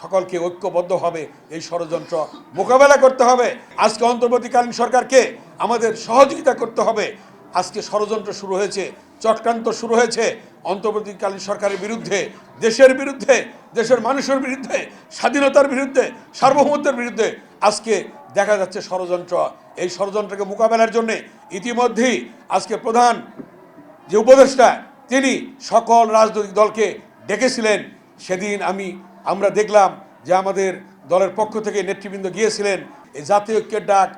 সকলকে ঐক্যবদ্ধভাবে এই ষড়যন্ত্র মোকাবেলা করতে হবে। আজকে অন্তর্বর্তীকালীন সরকারকে আমাদের সহযোগিতা করতে হবে। আজকে ষড়যন্ত্র শুরু হয়েছে, চক্রান্ত শুরু হয়েছে। অন্তর্বর্তীকালীন সরকারের বিরুদ্ধে, দেশের বিরুদ্ধে, দেশের মানুষের বিরুদ্ধে, স্বাধীনতার বিরুদ্ধে, সার্বভৌমত্বের বিরুদ্ধে আজকে দেখা যাচ্ছে ষড়যন্ত্র। এই ষড়যন্ত্রকে মোকাবেলার জন্যে ইতিমধ্যেই আজকে প্রধান যে উপদেষ্টা, তিনি সকল রাজনৈতিক দলকে ডেকেছিলেন। সেদিন আমি আমরা দেখলাম যে আমাদের দলের পক্ষ থেকে নেতৃবৃন্দ গিয়েছিলেন, এই জাতীয় ঐক্যের ডাক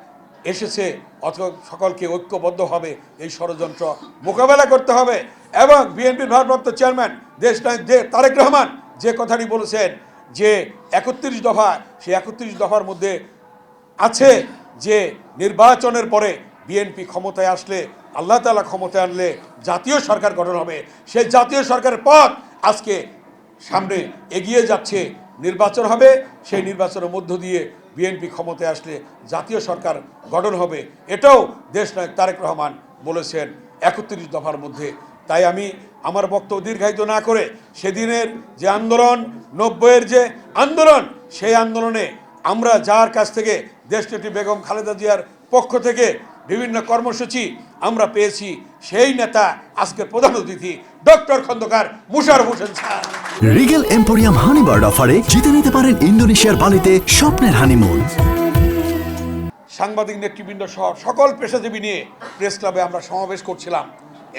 এসেছে, অথবা সকলকে ঐক্যবদ্ধভাবে এই ষড়যন্ত্র মোকাবেলা করতে হবে। এবং বিএনপির ভারপ্রাপ্ত চেয়ারম্যান দেশ যে তারেক রহমান যে কথাটি বলেছেন, যে একত্রিশ দফা, সেই একত্রিশ দফার মধ্যে আছে যে নির্বাচনের পরে বিএনপি ক্ষমতায় আসলে, আল্লাহ তালা ক্ষমতায় আনলে জাতীয় সরকার গঠন হবে। সেই জাতীয় সরকারের পথ আজকে সামনে এগিয়ে যাচ্ছে, নির্বাচন হবে, সেই নির্বাচনের মধ্য দিয়ে বিএনপি ক্ষমতায় আসলে জাতীয় সরকার গঠন হবে। এটাও দেশ নায়ক তারেক রহমান বলেছেন একত্রিশ দফার মধ্যে। তাই আমি আমার বক্তব্য দীর্ঘায়িত না করে সেদিনের যে আন্দোলন, নব্বইয়ের যে আন্দোলন, সেই আন্দোলনে আমরা যার কাছ থেকে দেশনেত্রী বেগম খালেদা জিয়ার পক্ষ থেকে বিভিন্ন কর্মসূচি আমরা পেয়েছি। সেই নেতা আজকের প্রধান অতিথি doctor Khandakar Musharraf Hossain sir. Regal emporium Honeybird অফারে জিতে নিতে পারেন ইন্দোনেশিয়ার বালিতে স্বপ্নের হানিমুন। সাংবাদিক নেতৃবৃন্দ সহ সকল পেশাজীবী নিয়ে প্রেস ক্লাবে আমরা সমাবেশ করছিলাম।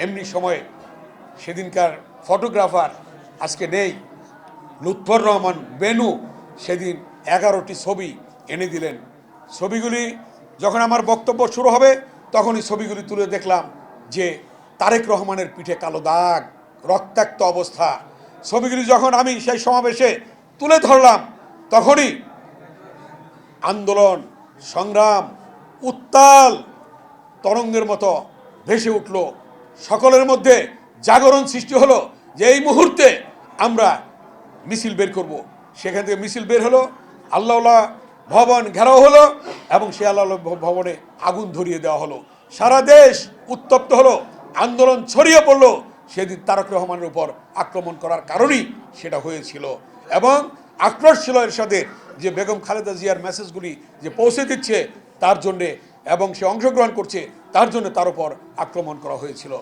এমনি সময়ে সেদিনকার ফটোগ্রাফার আজকে নেই। লুৎফর রহমান বেনু সেদিন এগারোটি ছবি এনে দিলেন। ছবিগুলি যখন আমার বক্তব্য শুরু হবে, তখনই ছবিগুলি তুলে দেখলাম যে তারেক রহমানের পিঠে কালো দাগ, রক্তাক্ত অবস্থা। ছবিগুলি যখন আমি সেই সমাবেশে তুলে ধরলাম, তখনই আন্দোলন, সংগ্রাম, উত্তাল তরঙ্গের মতো ভেসে উঠল। সকলের মধ্যে জাগরণ সৃষ্টি হলো যে এই মুহূর্তে আমরা মিছিল বের করব। সেখান থেকে মিছিল বের হলো। আল্লাহ ভবন ঘেরাও হলো এবং আল্লাহ ভবনে আগুন ধরিয়ে দেওয়া হলো। সারা দেশ উত্তপ্ত হলো, আন্দোলন ছড়িয়ে পড়ল। সেদিন তারক রহমানের উপর আক্রমণ করার কারণেই সেটা হয়েছিল। এবং আক্রোশ ছিল এর সাথে যে বেগম খালেদা জিয়ার মেসেজগুলি যে পৌঁছে দিচ্ছে তার জন্যে এবং সে অংশগ্রহণ করছে তার জন্য তার উপর আক্রমণ করা হয়েছিল।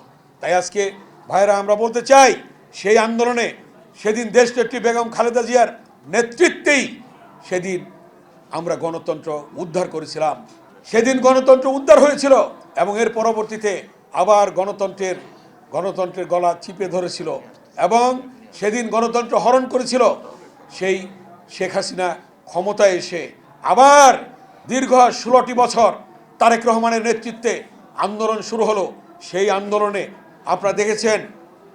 তাই আজকে ভাইরা আমরা বলতে চাই, সেই আন্দোলনে সেদিন দেশনেত্রী বেগম খালেদা জিয়ার নেতৃত্বেই সেদিন আমরা গণতন্ত্র উদ্ধার করেছিলাম। সেদিন গণতন্ত্র উদ্ধার হয়েছিল এবং এর পরবর্তীতে আবার গণতন্ত্রের গণতন্ত্রের গলা চিপে ধরেছিল এবং সেদিন গণতন্ত্র হরণ করেছিল। সেই শেখ হাসিনা ক্ষমতায় এসে আবার দীর্ঘ ষোলোটি বছর তারেক রহমানের নেতৃত্বে আন্দোলন শুরু হলো। সেই আন্দোলনে আপনারা দেখেছেন,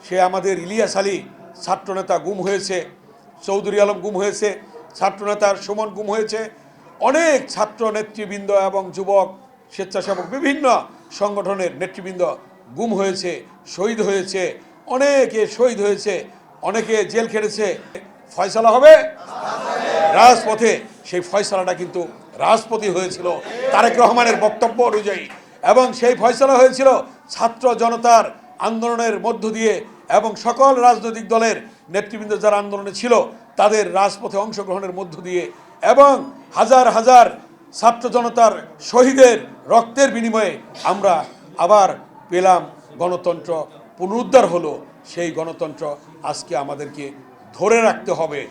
সে আমাদের ইলিয়াস আলী ছাত্রনেতা গুম হয়েছে, চৌধুরী আলম গুম হয়েছে, ছাত্রনেতার সুমন গুম হয়েছে অনেক ছাত্র নেতৃবৃন্দ এবং যুবক, স্বেচ্ছাসেবক বিভিন্ন সংগঠনের নেতৃবৃন্দ গুম হয়েছে, শহীদ হয়েছে, অনেকে শহীদ হয়েছে, অনেকে জেল খেটেছে। ফয়সালা হবে? রাজপথে। সেই ফয়সালাটা কিন্তু রাজপথই হয়েছিল তারেক রহমানের বক্তব্য অনুযায়ী। এবং সেই ফয়সালা হয়েছিল ছাত্র জনতার আন্দোলনের মধ্য দিয়ে এবং সকল রাজনৈতিক দলের নেতৃবৃন্দ যারা আন্দোলনে ছিল, তাদের রাজপথে অংশগ্রহণের মধ্য দিয়ে এবং হাজার হাজার ছাত্র জনতার শহীদের রক্তের বিনিময়ে আমরা আবার পেলাম গণতন্ত্র পুনরুদ্ধার হলো। সেই গণতন্ত্র আজকে আমাদেরকে ধরে রাখতে হবে।